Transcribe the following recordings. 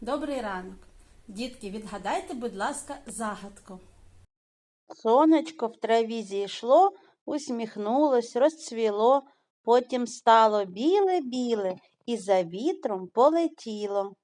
Добрий ранок. Дітки, відгадайте, будь ласка, загадку. Сонечко в траві зійшло, усміхнулось, розцвіло, потім стало біле-біле і за вітром полетіло.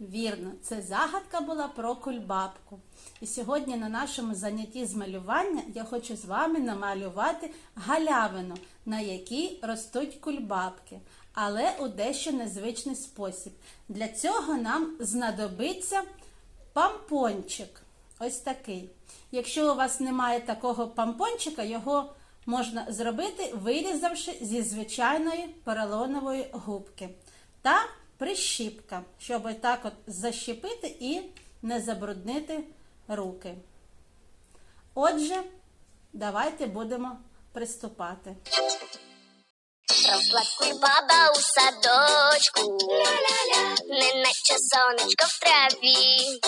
Вірно, це загадка була про кульбабку. І сьогодні на нашому занятті з малювання я хочу з вами намалювати галявину, на якій ростуть кульбабки, але у дещо незвичний спосіб. Для цього нам знадобиться пампончик. Ось такий. Якщо у вас немає такого пампончика, його можна зробити, вирізавши зі звичайної поролонової губки. Та прищіпка, щоб так от защепити і не забруднити руки. Отже, давайте будемо приступати. Росла кульбаба у садочку, неначе сонечко в траві,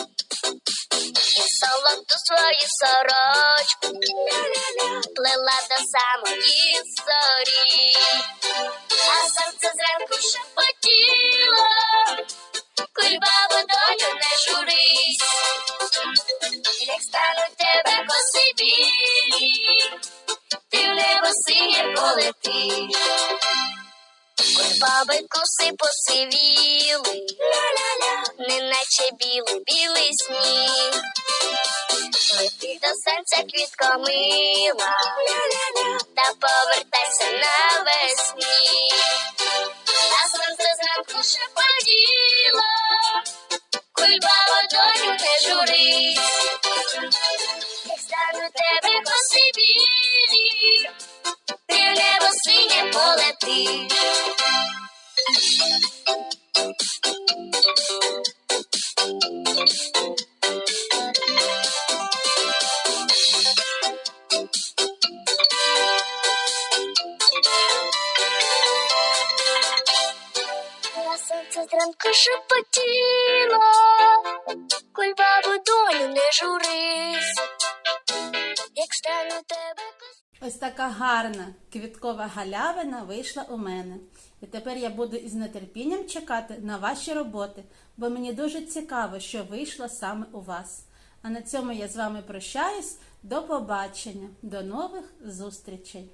і золоту свою сорочку. Плела до самої зорі, а серце зранку синє полетиш. Баби коси посивіли, неначе білий білий сніг. Лети до серця квітко мила, та повертайся навесні. А сонце зранку шепотіло, кульбаво доню не журись. Як стану тебе синє полетиш. На сонце зранку шепотіло, кульбабу доню не журись, як стану тебе кос- Ось така гарна квіткова галявина вийшла у мене. І тепер я буду із нетерпінням чекати на ваші роботи, бо мені дуже цікаво, що вийшло саме у вас. А на цьому я з вами прощаюсь. До побачення, до нових зустрічей!